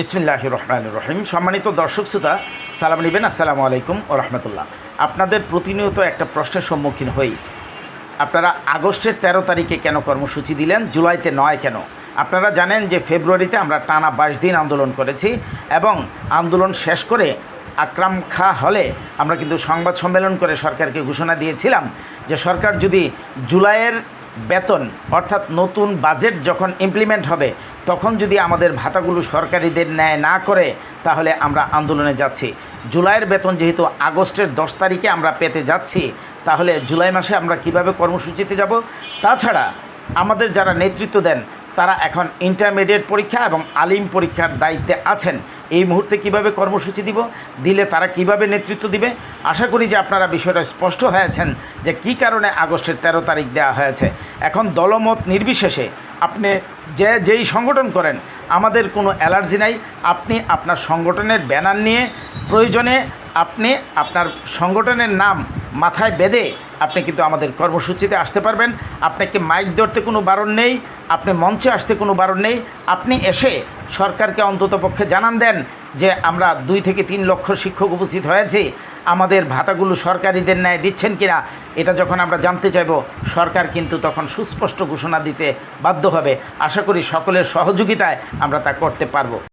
বিসমিল্লাহ রহমান রহিম। সম্মানিত দর্শক শ্রোতা, সালাম নিবেন আসসালামু আলাইকুম ও রহমতুল্লাহ। আপনাদের প্রতিনিয়ত একটা প্রশ্নের সম্মুখীন হই। আপনারা আগস্টের ১৩ তারিখে কেন কর্মসূচি দিলেন? জুলাইতে নয় কেন? আপনারা জানেন যে ফেব্রুয়ারিতে আমরা টানা বাইশ দিন আন্দোলন করেছি এবং আন্দোলন শেষ করে আকরাম খা হলে আমরা কিন্তু সংবাদ সম্মেলন করে সরকারকে ঘোষণা দিয়েছিলাম যে সরকার যদি জুলাইয়ের বেতন, অর্থাৎ নতুন বাজেট যখন ইমপ্লিমেন্ট হবে, তখন যদি আমাদের ভাতাগুলো সরকারিদের ন্যায় না করে, তাহলে আমরা আন্দোলনে যাচ্ছি। জুলাইয়ের বেতন যেহেতু আগস্টের দশ তারিখে আমরা পেতে যাচ্ছি, তাহলে জুলাই মাসে আমরা কীভাবে কর্মসূচিতে যাব? তাছাড়া আমাদের যারা নেতৃত্ব দেন তারা এখন ইন্টারমিডিয়েট পরীক্ষা এবং আলিম পরীক্ষার দায়িত্বে আছেন। এই মুহূর্তে কীভাবে কর্মসূচি দিব, দিলে তারা কীভাবে নেতৃত্ব দিবে, আশা করি যে আপনারা বিষয়টা স্পষ্ট হয়েছেন যে কি কারণে আগস্টের ১৩ তারিখ দেওয়া হয়েছে। এখন দলমত নির্বিশেষে আপনি যে যেই সংগঠন করেন, আমাদের কোনো অ্যালার্জি নাই। আপনি আপনার সংগঠনের ব্যানার নিয়ে প্রয়োজনে আপনি আপনার সংগঠনের নাম মাথায় বেঁধে আপনি কিন্তু আমাদের কর্মসূচিতে আসতে পারবেন। আপনাকে মাইক ধরতে কোনো বারণ নেই, আপনি মঞ্চে আসতে কোনো বারণ নেই। আপনি এসে সরকারকে অন্তত পক্ষে জানান দেন যে আমরা দুই থেকে তিন লক্ষ শিক্ষক উপস্থিত হয়েছি। আমাদের ভাতাগুলো সরকারিদের ন্যায় দিচ্ছেন কিনা, এটা যখন আমরা জানতে চাইব, সরকার কিন্তু তখন সুস্পষ্ট ঘোষণা দিতে বাধ্য হবে। আশা করি সকলের সহযোগিতায় আমরা তা করতে পারব।